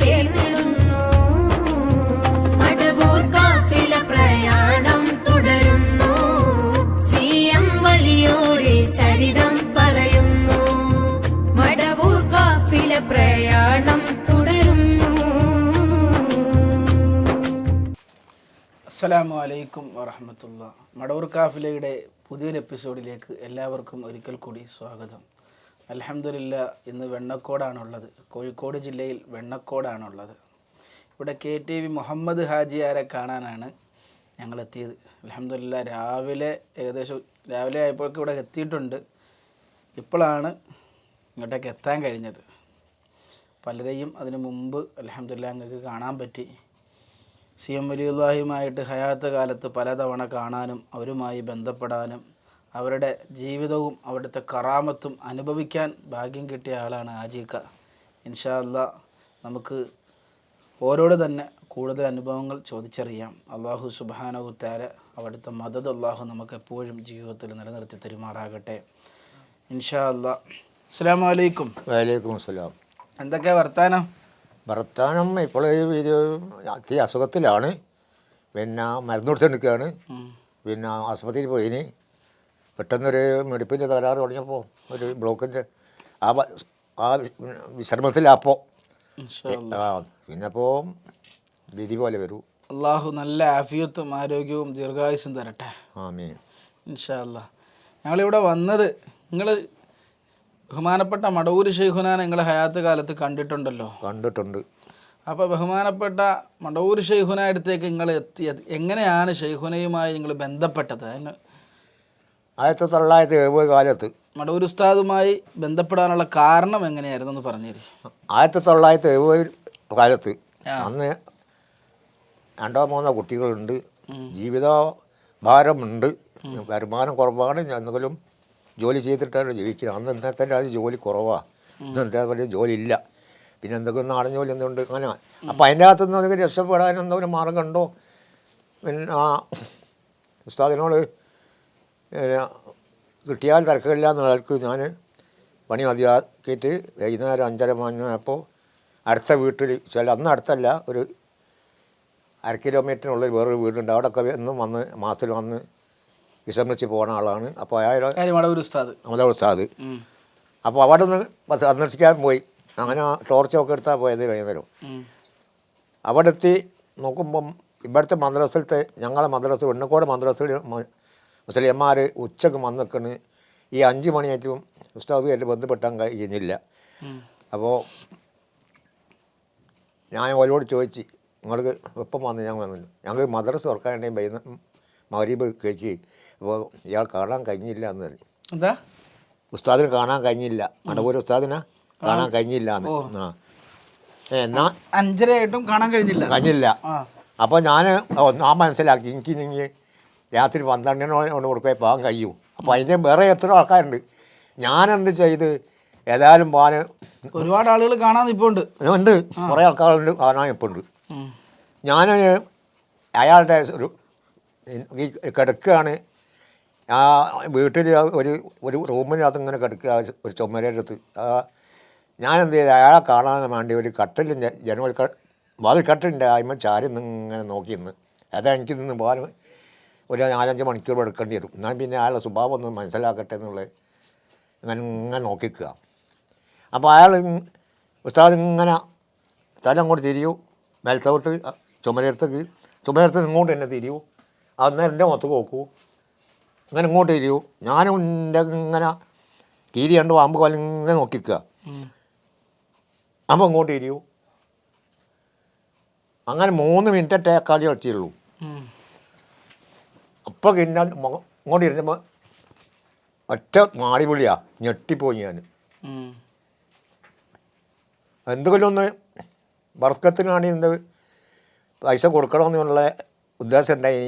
ചേർന്നിടുന്നു മടവൂർ കാഫില പ്രയാണം തുടരുന്നു. ചരിതം പറയുന്നു. മടവൂർ കാഫില പ്രയാണം തുടരുന്നു. അസ്സലാമു അലൈക്കും വറഹമത്തുള്ള. മടവൂർ കാഫിലയുടെ പുതിയൊരു എപ്പിസോഡിലേക്ക് എല്ലാവർക്കും ഒരിക്കൽ കൂടി സ്വാഗതം. അലഹമില്ല ഇന്ന് വെണ്ണക്കോടാണുള്ളത്. കോഴിക്കോട് ജില്ലയിൽ വെണ്ണക്കോടാണുള്ളത്. ഇവിടെ കെ ടി വി മുഹമ്മദ് ഹാജിയാരെ കാണാനാണ് ഞങ്ങൾ എത്തിയത് അലഹമില്ല രാവിലെ ഏകദേശം രാവിലെ ആയപ്പോഴേക്കും ഇവിടെ എത്തിയിട്ടുണ്ട്. ഇപ്പോഴാണ് ഇങ്ങോട്ടേക്ക് എത്താൻ കഴിഞ്ഞത്. പലരെയും അതിനു മുമ്പ് അലഹമില്ല ഞങ്ങൾക്ക് കാണാൻ പറ്റി. സി എം വലിയുള്ളാഹിയുമായിട്ട് ഹയാത്ത് കാലത്ത് പലതവണ കാണാനും അവരുമായി ബന്ധപ്പെടാനും അവരുടെ ജീവിതവും അവിടുത്തെ കറാമത്തും അനുഭവിക്കാൻ ഭാഗ്യം കിട്ടിയ ആളാണ് ആജിക്ക. ഇൻഷാ അല്ല നമുക്ക് ഓരോട് തന്നെ കൂടുതൽ അനുഭവങ്ങൾ ചോദിച്ചറിയാം. അള്ളാഹു സുബാനവുത്താര അവിടുത്തെ മദത് അള്ളാഹു നമുക്ക് എപ്പോഴും ജീവിതത്തിൽ നിലനിർത്തി തരുമാറാകട്ടെ. ഇൻഷാ അല്ല അസ്സാം വലൈക്കും വലൈക്കും അസ്സലാം. എന്തൊക്കെയാ വർത്താനം? വർത്താനം ഇപ്പോൾ ഇത് അസുഖത്തിലാണ്. പിന്നെ മരുന്ന് കൊടുത്തെടുക്കുകയാണ് പിന്നെ ആസ്പത്രിയിൽ പോയിന്. പെട്ടെന്നൊരു മെടുപ്പിന്റെ തകരാറ് തുടങ്ങിയപ്പോൾ ഒരു ബ്ലോക്കിന്റെ ആ ആ വിശ്രമത്തിലാപ്പോൾ. ആ പിന്നെ അപ്പോൾ വിധി പോലെ വരൂ. അള്ളാഹു നല്ല ആഫിയത്തും ആരോഗ്യവും ദീർഘായുസും തരട്ടെ. ആമീൻ. ഇൻഷാല്ല ഞങ്ങളിവിടെ വന്നത് നിങ്ങൾ ബഹുമാനപ്പെട്ട മടവൂര് ഷെയ്ഖുനാൻ നിങ്ങൾ ഹയാത്ത് കാലത്ത് കണ്ടിട്ടുണ്ടല്ലോ? കണ്ടിട്ടുണ്ട്. അപ്പോൾ ബഹുമാനപ്പെട്ട മടവൂര് ഷെയ്ഖുന അടുത്തേക്ക് നിങ്ങൾ എത്തിയത് എങ്ങനെയാണ് ഷെയ്ഖുനയുമായി നിങ്ങൾ ബന്ധപ്പെട്ടത്? അതിന് ആയിരത്തി തൊള്ളായിരത്തി എഴുപത് കാലത്ത് മടവൂർ ഉസ്താദുമായി ബന്ധപ്പെടാനുള്ള കാരണം എങ്ങനെയായിരുന്നു എന്ന് പറഞ്ഞേരി. ആയിരത്തി തൊള്ളായിരത്തി എഴുപത് കാലത്ത് അന്ന് രണ്ടോ മൂന്നോ കുട്ടികളുണ്ട്. ജീവിത ഭാരമുണ്ട് വരുമാനം കുറവാണ്. എന്തെങ്കിലും ജോലി ചെയ്തിട്ടാണ് ജീവിക്കുന്നത്. അന്ന് ഇന്നത്തെ അത് ജോലി കുറവാണ് ഇന്ന് എന്താ പറയുക ജോലി ഇല്ല പിന്നെ എന്തെങ്കിലും നാടൻ ജോലി എന്തുകൊണ്ട് അങ്ങനെ. അപ്പം അതിന്റെ അകത്ത് നിന്ന് രക്ഷപ്പെടാൻ എന്തെങ്കിലും മാർഗം ഉണ്ടോ? പിന്നെ ആ ഉസ്താദിനോട് കിട്ടിയാൽ തിരക്കില്ല എന്നുള്ളവർക്ക് ഞാൻ പണി മതിയാക്കിയിട്ട് വൈകുന്നേരം അഞ്ചര മണിയായപ്പോൾ അടുത്ത വീട്ടിൽ ചില അന്ന് അടുത്തല്ല ഒരു അര കിലോമീറ്ററിനുള്ളിൽ വേറൊരു വീടുണ്ട്. അവിടെയൊക്കെ എന്നും വന്ന് മാസത്തിൽ വന്ന് വിശ്രമിച്ച് പോകുന്ന ആളാണ്. അപ്പോൾ അയാൾ ഉസ്താദ്? അപ്പോൾ അവിടെ നിന്ന് സന്ദർശിക്കാൻ പോയി. അങ്ങനെ ടോർച്ചൊക്കെ എടുത്താൽ പോയത് വൈകുന്നേരം. അവിടെ എത്തി നോക്കുമ്പം ഇവിടുത്തെ മദ്രസയിലത്തെ ഞങ്ങളെ മദ്രസ വെണ്ണക്കോട് മദ്രസയിൽ മുസ്ലിംമാർ ഉച്ചയ്ക്ക് വന്നിക്കണ്. ഈ അഞ്ച് മണിയായിട്ടും ഉസ്താദുമായിട്ട് ബന്ധപ്പെട്ടാൻ കഴിഞ്ഞില്ല. അപ്പോൾ ഞാൻ അവരോട് ചോദിച്ച് നിങ്ങൾക്ക് എപ്പം വന്ന്? ഞാൻ വന്നില്ല ഞങ്ങൾക്ക് മദ്രസ വേണ്ടി വൈകുന്ന മരീബ് കഴിച്ച് അപ്പോൾ ഇയാൾ കാണാൻ കഴിഞ്ഞില്ല എന്ന് പറഞ്ഞു. എന്താ? ഉസ്താദിന് കാണാൻ കഴിഞ്ഞില്ല. മടവൂർ ഉസ്താദിനെ? കാണാൻ കഴിഞ്ഞില്ല എന്ന്. ആ. എന്നാ? അഞ്ചരയായിട്ടും കാണാൻ കഴിഞ്ഞില്ല. കഴിഞ്ഞില്ല. അപ്പോൾ ഞാൻ ഞാൻ മനസ്സിലാക്കി. എനിക്ക് നിങ്ങൾ രാത്രി പന്ത്രണ്ടിനോട് കൊടുക്കുക പോകാൻ കഴിയും. അപ്പോൾ അതിന്റെ വേറെ എത്ര ആൾക്കാരുണ്ട്. ഞാനെന്ത് ചെയ്ത് ഏതായാലും പോകാൻ ഒരുപാട് ആളുകൾ കാണാൻ ഇപ്പോൾ ഉണ്ട്. ഉണ്ട്. കുറേ ആൾക്കാരുണ്ട് കാണാൻ ഇപ്പോൾ ഉണ്ട്. ഞാൻ അയാളുടെ ഒരു ഈ കിടക്കുകയാണ്. ആ വീട്ടിൽ ഒരു ഒരു റൂമിനകത്ത് ഇങ്ങനെ കിടക്കുക ഒരു ചുമരടുത്ത്. ഞാൻ എന്ത് ചെയ്തു അയാളെ കാണാൻ വേണ്ടി ഒരു കട്ടലിന്റെ ജനവൽ വാതിൽ കട്ടിലുണ്ട് അതിന്മേൽ ചാരി നിന്ന് ഇങ്ങനെ നോക്കി നിന്ന്. അതാ എനിക്ക് നിന്ന് പോകാൻ ഒരു നാലഞ്ച് മണിക്കൂർ എടുക്കേണ്ടി വരും. എന്നാൽ പിന്നെ അയാളുടെ സ്വഭാവം ഒന്ന് മനസ്സിലാക്കട്ടെ എന്നുള്ളത് ഞാൻ ഇങ്ങനെ നോക്കിക്കുക. അപ്പോൾ അയാൾ ഉസ്താദ് ഇങ്ങനെ തല അങ്ങോട്ട് തിരിയൂ മേൽത്തോട്ട് ചുമരടുത്തേക്ക് ചുമരടുത്ത് ഇങ്ങോട്ട് തന്നെ തിരിയൂ. അന്ന് എന്റെ മുഖത്ത് നോക്കൂ. ഇങ്ങനെ ഇങ്ങോട്ട് തിരിയൂ. ഞാനും എന്റെ ഇങ്ങനെ തിരി കണ്ട് പാമ്പ് കാലം ഇങ്ങനെ നോക്കിക്കുക. അപ്പോൾ ഇങ്ങോട്ട് തിരിയൂ. അങ്ങനെ മൂന്ന് മിനിറ്റ് കളി കളിച്ചുള്ളൂ. പിന്നെ മുഖം ഇങ്ങോട്ട് ഇരുന്നപ്പോൾ ഒറ്റ മാടി വിളിയാ ഞെട്ടിപ്പോയി ഞാൻ. എന്തെങ്കിലും ഒന്ന് വർക്കത്തിനാണ് ഇന്ന് പൈസ കൊടുക്കണമെന്നുള്ള ഉദ്ദേശം ഉണ്ടായി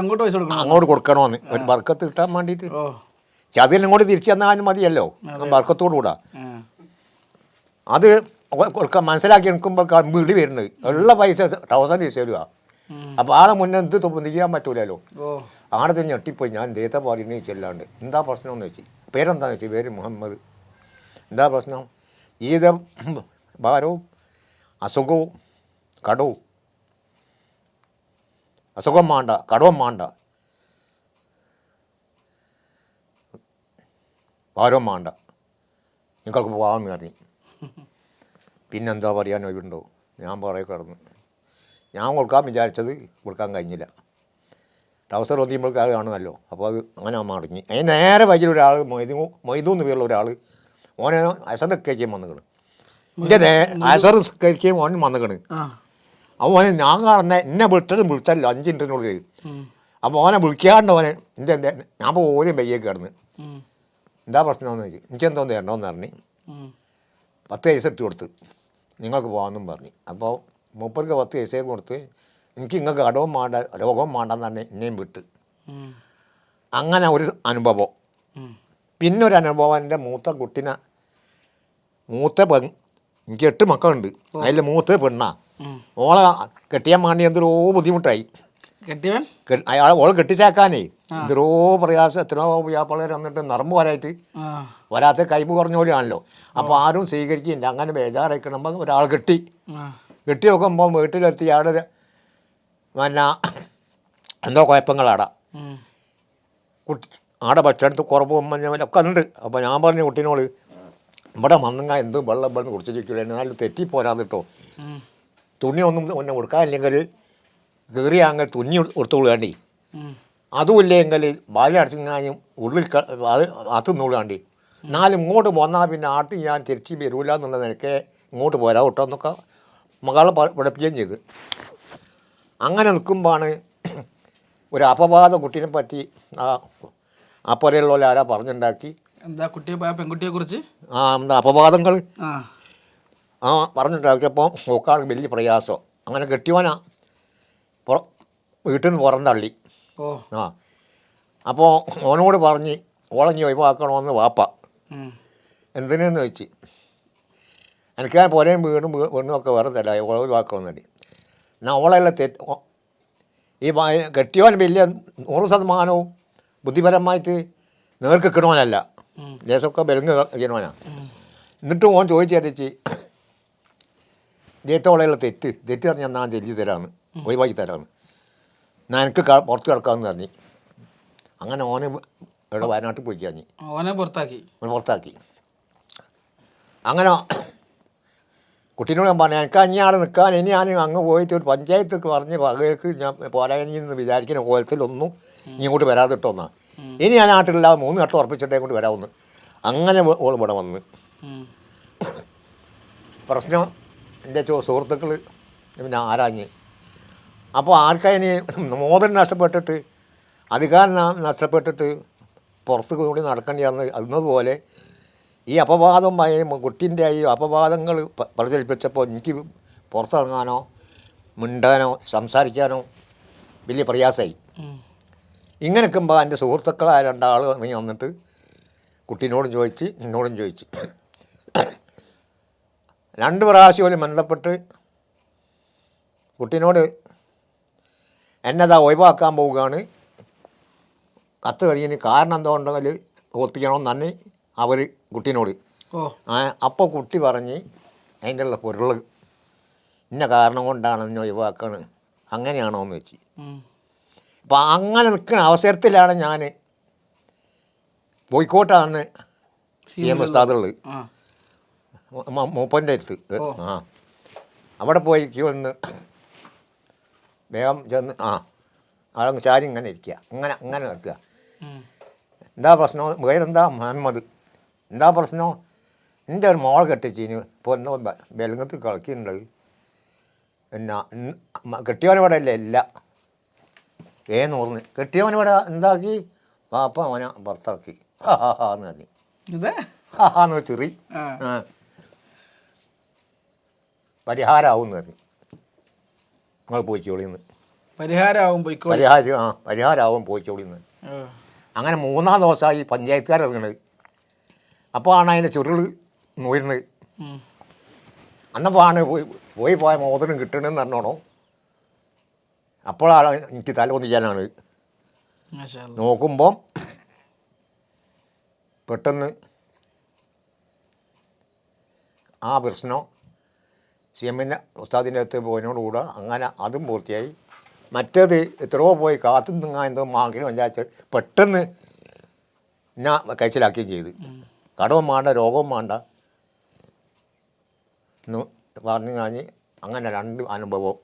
അങ്ങോട്ട് പൈസ കൊടുക്കണം? അങ്ങോട്ട് കൊടുക്കണമെന്ന് ഒരു വർക്കത്ത് കിട്ടാൻ വേണ്ടിയിട്ട് അത് പക്ഷെ അതിൽ ഇങ്ങോട്ട് തിരിച്ചു തന്നാലും മതിയല്ലോ. വർക്കത്തോടു കൂടാ അത് കൊടുക്കാൻ മനസ്സിലാക്കി എടുക്കുമ്പോൾ വീട് വരുന്നത്. ഉള്ള പൈസ ടൗസൻഡ് തിരിച്ചു തരുക. അപ്പോൾ ആളെ മുന്നേ എന്ത് ചെയ്യാൻ പറ്റൂലല്ലോ. ആടെ തന്നെ ഞെട്ടിപ്പോയി. ഞാൻ ദേത്ത പറയുന്നത് ചെല്ലാണ്ട്. എന്താ പ്രശ്നം എന്ന് വെച്ചു. പേരെന്താന്ന് വെച്ചു? പേര് മുഹമ്മദ്. എന്താ പ്രശ്നം? ജീവിത ഭാരവും അസുഖവും കടവും. അസുഖം വേണ്ട കടവും വേണ്ട ഭാരവും വേണ്ട നിങ്ങൾക്ക് പോകാമെന്ന് പറഞ്ഞു. പിന്നെന്താ പറയാൻ ഒഴിവുണ്ടോ? ഞാൻ പറയ കിടന്നു. ഞാൻ കൊടുക്കാൻ വിചാരിച്ചത് കൊടുക്കാൻ കഴിഞ്ഞില്ല. ട്രൗസർ ഒതിയുമ്പോൾ ആൾ കാണുമല്ലോ അപ്പോൾ അത് അങ്ങനെ മറിഞ്ഞ് അതിന് നേരെ വൈകിൽ ഒരാൾ മൊയ്തു മൊയ്തു എന്ന് പേരുള്ള ഒരാൾ ഓനെ അസർ കഴിക്കാൻ വന്നിക്കണ് എന്റെ നേ അസർ കഴിക്കാൻ ഓൻ വന്നിക്കണ് അപ്പോൾ ഓനെ ഞാൻ കാണുന്ന എന്നെ വിളിച്ചതും വിളിച്ചല്ലോ അഞ്ച് മിനിറ്റിനുള്ളിൽ അപ്പോൾ ഓനെ വിളിക്കാണ്ട് ഓനെ എന്റെ എന്റെ ഞാൻ അപ്പോൾ ഓരോ ബയ്യേക്ക് കിടന്ന്. എന്താ പ്രശ്നമെന്ന് ചോദിച്ചു. എനിക്ക് എന്തോന്ന് തരണമെന്ന് പറഞ്ഞ്. പത്ത് പൈസ ഇട്ട് കൊടുത്ത്. നിങ്ങൾക്ക് പോകാമെന്നും പറഞ്ഞു. അപ്പോൾ മൂപ്പർക്ക് പത്ത് പൈസയും കൊടുത്ത് എനിക്ക് ഇങ്ങൾക്ക് കടവും വേണ്ട രോഗവും വേണ്ടെന്ന് തന്നെ എന്നെയും വിട്ട് അങ്ങനെ ഒരു അനുഭവം. പിന്നെ ഒരു അനുഭവം എന്റെ മൂത്ത കുട്ടിനെ മൂത്ത പെൺ എനിക്ക് എട്ട് മക്കളുണ്ട്. അതിൽ മൂത്ത പെണ്ണാ. ഓളെ കെട്ടിയാൻ വേണ്ടി എന്തൊരോ ബുദ്ധിമുട്ടായി. അയാൾ ഓളെ കെട്ടിച്ചേക്കാനേ. എന്തൊരോ പ്രയാസം എത്രയോ വ്യാപാരം വന്നിട്ട് നറമ്പ് വരായിട്ട് വരാത്ത കൈപ്പ് കുറഞ്ഞ പോലെയാണല്ലോ. അപ്പോൾ ആരും സ്വീകരിക്കില്ല അങ്ങനെ ബേജാറായിക്കണമ്പോൾ ഒരാൾ കെട്ടി. കെട്ടി നോക്കുമ്പോൾ വീട്ടിലെത്തി അവിടെ പിന്നെ എന്തോ കുഴപ്പങ്ങളാടാ. കുട്ടി ആടെ ഭക്ഷണത്ത് കുറവ് ഒക്കെ ഉണ്ട്. അപ്പോൾ ഞാൻ പറഞ്ഞു കുട്ടീനോട് ഇവിടെ മന്നങ്ങ എന്ത് വെള്ളം വെള്ളം കുടിച്ച് ചിക്കില്ല എന്നാലും തെറ്റിപ്പോരാതെ കേട്ടോ ഉം. തുണിയൊന്നും ഒന്നെ കൊടുക്കാനില്ലെങ്കിൽ കീറി അങ്ങനെ തുന്നി കൊടുത്തു ഉം. അതുമില്ലെങ്കിൽ ബാല്യം അടച്ചിങ്ങാനും ഉള്ളിൽ അത് അത് അത്തുന്നുള്ളാണ്ടി എന്നാലും ഇങ്ങോട്ട് പോന്നാൽ പിന്നെ ആട്ടി ഞാൻ തിരിച്ച് വരൂല എന്നുള്ള നിനക്ക് ഇങ്ങോട്ട് പോരാ കേട്ടോ എന്നൊക്കെ മകളെ പഠിപ്പിക്കുകയും ചെയ്ത്. അങ്ങനെ നിൽക്കുമ്പോഴാണ് ഒരു അപവാദ കുട്ടീനെ പറ്റി ആ അപ്പുറയുള്ള ആരാ പറഞ്ഞുണ്ടാക്കി. എന്താ കുട്ടിയെ പെൺകുട്ടിയെ കുറിച്ച് ആ എന്താ അപവാദങ്ങൾ? ആ. പറഞ്ഞിട്ടാക്കിയപ്പോൾ നോക്കാൻ വലിയ പ്രയാസം. അങ്ങനെ കെട്ടിയവനാ. പുറ വീട്ടിൽ നിന്ന് പുറന്തള്ളി ഓ. ആ. അപ്പോൾ ഓനോട് പറഞ്ഞ് ഓളങ്ങി ഒഴിവാക്കണമെന്ന് വാപ്പ. എന്തിനു എന്തിനെന്ന് ചോദിച്ച്. എനിക്ക് പോലെയും വീടും വീടും ഒക്കെ വേറെ തരാം. ഓളെ ഒഴിവാക്കണമെന്നുണ്ട് എന്നാൽ ഓളെല്ലാം തെറ്റ്. ഈ കെട്ടിയവൻ വലിയ നൂറ് ശതമാനവും ബുദ്ധിപരമായിട്ട് നേർക്ക് ഉം. ലേശമൊക്കെ ബെലുങ്ങ് ചെയ്യണവനാണ് എന്നിട്ട് ഓൻ ചോദിച്ചറിയിച്ച് ജയത്തോളെയുള്ള തെറ്റ്. തെറ്റ് പറഞ്ഞാൽ ഞാൻ ചെല്ലി തരാമെന്ന് ഒഴിവാക്കി തരാമെന്ന് ഞാൻ എനിക്ക് പുറത്ത് കിടക്കാമെന്ന് പറഞ്ഞു. അങ്ങനെ ഓനെ ഇവിടെ വയനാട്ടിൽ പോയി കഴിഞ്ഞു. ഓനെ പുറത്താക്കി. പുറത്താക്കി. അങ്ങനെ കുട്ടീനോട് ഞാൻ പറഞ്ഞു എനിക്ക് അഞ്ഞാട് നിൽക്കാൻ ഇനി ഞാൻ അങ്ങ് പോയിട്ട് ഒരു പഞ്ചായത്ത് പറഞ്ഞ് പകയ്ക്ക് ഞാൻ പോരാഞ്ഞെന്ന് വിചാരിക്കുന്ന കോലത്തിലൊന്നും ഇനി ഇങ്ങോട്ട് വരാതെ ഇട്ടോന്നാ. ഇനി ഞാൻ നാട്ടിലില്ലാതെ മൂന്ന് ഘട്ടം ഉറപ്പിച്ചിട്ടേ കൊണ്ട് വരാമെന്ന് അങ്ങനെ ഓൾ ഇവിടെ വന്ന്. പ്രശ്നം എന്റെ ചോ സുഹൃത്തുക്കൾ പിന്നെ ആരാഞ്ഞ്. അപ്പോൾ ആർക്കതിന് മോദൻ നഷ്ടപ്പെട്ടിട്ട് അധികാരം നഷ്ടപ്പെട്ടിട്ട് പുറത്ത് കൂടി നടക്കേണ്ടി വന്ന് അതുപോലെ ഈ അപവാദം കുട്ടിന്റെ ഈ അപവാദങ്ങൾ പ്രചരിപ്പിച്ചപ്പോൾ എനിക്ക് പുറത്തിറങ്ങാനോ മിണ്ടാനോ സംസാരിക്കാനോ വലിയ പ്രയാസമായി. ഇങ്ങനെ നിൽക്കുമ്പോൾ എന്റെ സുഹൃത്തുക്കളായ രണ്ടാൾ ഇറങ്ങി വന്നിട്ട് കുട്ടീനോടും ചോദിച്ച് എന്നോടും ചോദിച്ചു. രണ്ട് പ്രാവശ്യം പോലും ബന്ധപ്പെട്ട് കുട്ടീനോട് എന്നതാ ഒഴിവാക്കാൻ പോവുകയാണ്. കത്ത് കഴിഞ്ഞ് കാരണം എന്തുകൊണ്ടെങ്കിൽ ഓർപ്പിക്കണമെന്ന് തന്നെ അവർ കുട്ടീനോട്. അപ്പോൾ കുട്ടി പറഞ്ഞ് അതിന്റെ ഉള്ള പൊരുൾ ഇന്ന കാരണം കൊണ്ടാണ് എന്നെ ഒഴിവാക്കണ്. അങ്ങനെയാണോ എന്ന് വെച്ച്. അപ്പം അങ്ങനെ നിൽക്കുന്ന അവസരത്തിലാണ് ഞാൻ ബോയ്ക്കോട്ടാന്ന് സി എം ഉസ്താദുള്ളത്. മൂപ്പന്റെ അടുത്ത്. ആ. അവിടെ പോയി ക്യൂ നിന്ന് വേഗം ചെന്ന് ആ അവിടെ ചാരി ഇങ്ങനെ ഇരിക്കുക അങ്ങനെ അങ്ങനെ നിൽക്കുക എന്താ പ്രശ്നം? വേറെന്താ മുഹമ്മദ്. എന്താ പ്രശ്നം? എന്റെ ഒരു മോളെ കെട്ടിച്ചിന്. ഇപ്പോൾ എന്തോ ബെലങ്ങത്ത് കളിക്കുന്നുണ്ട്. പിന്നെ കെട്ടിയവനിവിടെ അല്ലേ? ഇല്ല. ഏ നൂറിന്. കെട്ടിയവനിവിടെ എന്താക്കി? പാപ്പ അവനെ പുറത്തിറക്കി. ഹാ ഹാ ഹാ എന്ന് പറഞ്ഞു. ഹാ ഹാ എന്ന് ചെറി. പരിഹാരമാവും എന്ന് പറഞ്ഞു. നിങ്ങൾ പോയിച്ചോളിന്ന് പരിഹാരമാവും പരിഹാരം ആ പരിഹാരമാവും പോയിച്ചോളിന്ന്. അങ്ങനെ മൂന്നാം ദിവസമായി പഞ്ചായത്തുകാർ ഇറങ്ങണത്. അപ്പോൾ ആണ് അതിന്റെ ചുരുൾ നോയിരുന്നത്. അന്നപ്പോൾ ആണ് പോയി പോയി പോയ മോതിരം കിട്ടണമെന്ന് പറഞ്ഞോണോ. അപ്പോഴാണ് എനിക്ക് തല ഒന്നിക്കാനാണ് മാഷാ അല്ലാ. നോക്കുമ്പം പെട്ടെന്ന് ആ പ്രശ്നം സി എമ്മിന്റെ ഉസ്താദിന്റെ അടുത്ത് പോയതിനോടുകൂടെ അങ്ങനെ അതും പൂർത്തിയായി. മറ്റേത് എത്രയോ പോയി കാത്തു നിങ്ങാൻ എന്തോ മാങ്ങിന് പഞ്ചായത്ത് പെട്ടെന്ന് ഞാൻ കൈച്ചിലാക്കുകയും ചെയ്ത്. കടവും വേണ്ട രോഗവും വേണ്ട എന്ന് പറഞ്ഞു കഴിഞ്ഞ് അങ്ങനെ രണ്ട് അനുഭവം